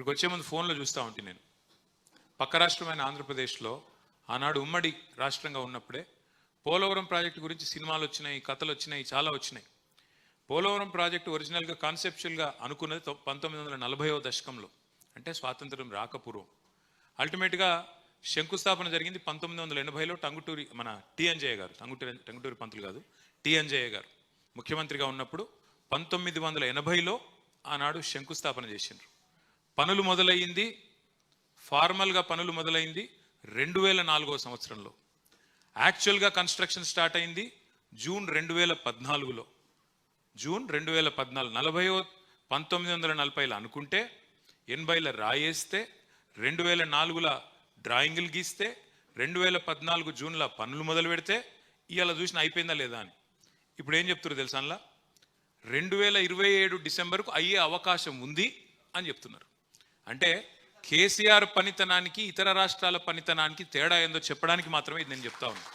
ఇక్కడికి వచ్చే ముందు ఫోన్లో చూస్తూ ఉంటే నేను. పక్క రాష్ట్రమైన ఆంధ్రప్రదేశ్లో ఆనాడు ఉమ్మడి రాష్ట్రంగా ఉన్నప్పుడే పోలవరం ప్రాజెక్టు గురించి సినిమాలు వచ్చినాయి కథలు వచ్చినాయి చాలా వచ్చినాయి. పోలవరం ప్రాజెక్టు ఒరిజినల్గా కాన్సెప్చువల్గా అనుకున్నది పంతొమ్మిది వందల నలభైవ దశకంలో. అంటే స్వాతంత్రం రాకపూర్వం. అల్టిమేట్గా శంకుస్థాపన జరిగింది పంతొమ్మిది వందల ఎనభైలో టంగుటూరి మన టి గారు. టంగుటూరి టంగుటూరి పంతులు కాదు టి గారు. ముఖ్యమంత్రిగా ఉన్నప్పుడు పంతొమ్మిది వందల ఎనభైలో ఆనాడు శంకుస్థాపన చేసిండ్రు. పనులు మొదలయ్యింది. ఫార్మల్గా పనులు మొదలైంది రెండు వేల నాలుగో సంవత్సరంలో. యాక్చువల్గా కన్స్ట్రక్షన్ స్టార్ట్ అయింది జూన్ రెండు వేల పద్నాలుగులో. జూన్ రెండు వేల పద్నాలుగు. నలభైవ పంతొమ్మిది వందల నలభైలో అనుకుంటే ఎనభైలో రాయేస్తే రెండు వేల నాలుగుల డ్రాయింగులు గీస్తే రెండు వేల పద్నాలుగు జూన్లో పనులు మొదలు పెడితే ఇవాళ చూసిన అయిపోయిందా లేదా అని. ఇప్పుడు ఏం చెప్తున్నారు తెలుసా అందులో రెండు వేల ఇరవై ఏడు డిసెంబర్కు అయ్యే అవకాశం ఉంది అని చెప్తున్నారు. అంటే కేసీఆర్ పనితనానికి ఇతర రాష్ట్రాల పనితనానికి తేడా ఏందో చెప్పడానికి మాత్రమే ఇది నేను చెప్తా ఉన్నాను